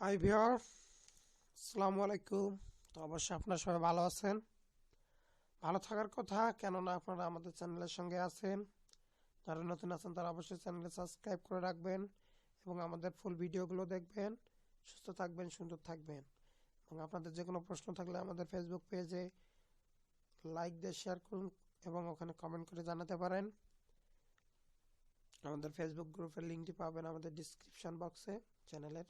High viewer আসসালামু আলাইকুম। তো অবশ্যই আপনারা সবাই ভালো আছেন। ভালো থাকার কথা, কেননা আপনারা আমাদের চ্যানেলের সঙ্গে আছেন। যারা নতুন আছেন, তারা অবশ্যই চ্যানেলে সাবস্ক্রাইব করে রাখবেন এবং আমাদের ফুল ভিডিওগুলো দেখবেন। সুস্থ থাকবেন, সুন্দর থাকবেন। এবং আপনাদের যে কোনো প্রশ্ন থাকলে আমাদের ফেসবুক পেজে লাইক দিয়ে শেয়ার করুন এবং ওখানে কমেন্ট করে জানাতে পারেন। আমাদের ফেসবুক গ্রুপের লিঙ্কটি পাবেন আমাদের ডিসক্রিপশন বক্সে চ্যানেলের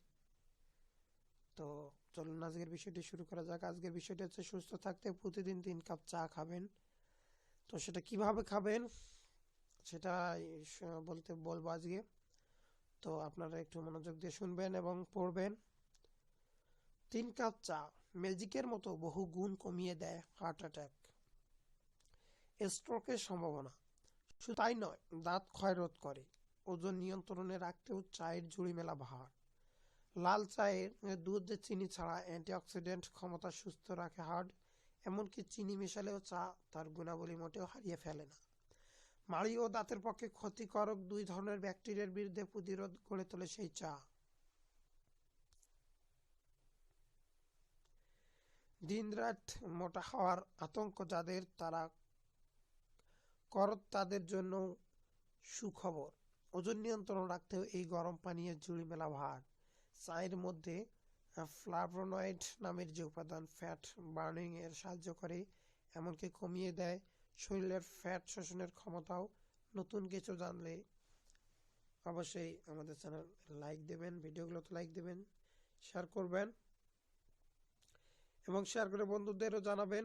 তো চলুন, আজকের বিষয়টি শুরু করা যাক। আজকের বিষয়টি হচ্ছে, সুস্থ থাকতে প্রতিদিন তিন কাপ চা খাবেন। তো সেটা কীভাবে খাবেন, সেটা বলতে বলব আজকে। তো আপনারা একটু মনোযোগ দিয়ে শুনবেন এবং পড়বেন। তিন কাপ চা ম্যাজিকের মতো বহু গুণ কমিয়ে দেয় হার্ট অ্যাটাক। স্ট্রোকের সম্ভাবনা। শুধু তাই নয়, দাঁত ক্ষয় রোধ করে। ওজন নিয়ন্ত্রণে রাখতেও চায়ের জুড়ি মেলা ভার। লাল চায়ের দুধ চিনি ছাড়া অ্যান্টিঅক্সিডেন্ট ক্ষমতা সুস্থ রাখে হার্ট, এমনকি চিনি মেশালেও চা তার গুণাবলী মোটেও হারিয়ে ফেলে না। মাড়ি ও দাঁতের পক্ষে ক্ষতিকারক দুই ধরনের ব্যাকটেরিয়ার বিরুদ্ধে প্রতিরোধ গড়ে তোলে সেই চা। দিনরাত মোটা হওয়ার আতঙ্ক যাদের, তারা করত তাদের জন্য সুখবর। ওজন নিয়ন্ত্রণ রাখতেও এই গরম পানীয় জুড়ি মেলা ভার। চায়ের মধ্যে ফ্লাভোনয়েড নামের যে উপাদান ফ্যাট বার্নিং এর সাহায্য করে, এমনকি কমিয়ে দেয়, শরীরের ফ্যাট শোষণের ক্ষমতাও নতুন কিছু জানলে অবশ্যই আমাদের চ্যানেল লাইক দেবেন, ভিডিওগুলোতে লাইক দেবেন শেয়ার করবেন এবং শেয়ার করে বন্ধুদেরও জানাবেন,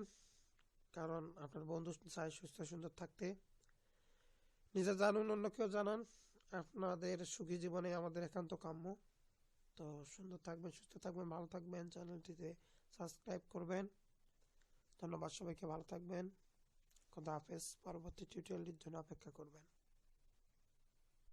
কারণ আপনার বন্ধু চায় সুস্থ, সুন্দর থাকতে। নিজে জানুন অন্যকেও জানান। আপনাদের সুখী জীবনে আমাদের একান্ত কাম্য। তো সুন্দর থাকবেন, সুস্থ থাকবেন, ভালো থাকবেন। চ্যানেলটিতে সাবস্ক্রাইব করবেন। ধন্যবাদ সবাইকে, ভালো থাকবেন। খোদা হাফেজ। পরবর্তী টিউটোরিয়ালটির জন্য অপেক্ষা করবেন।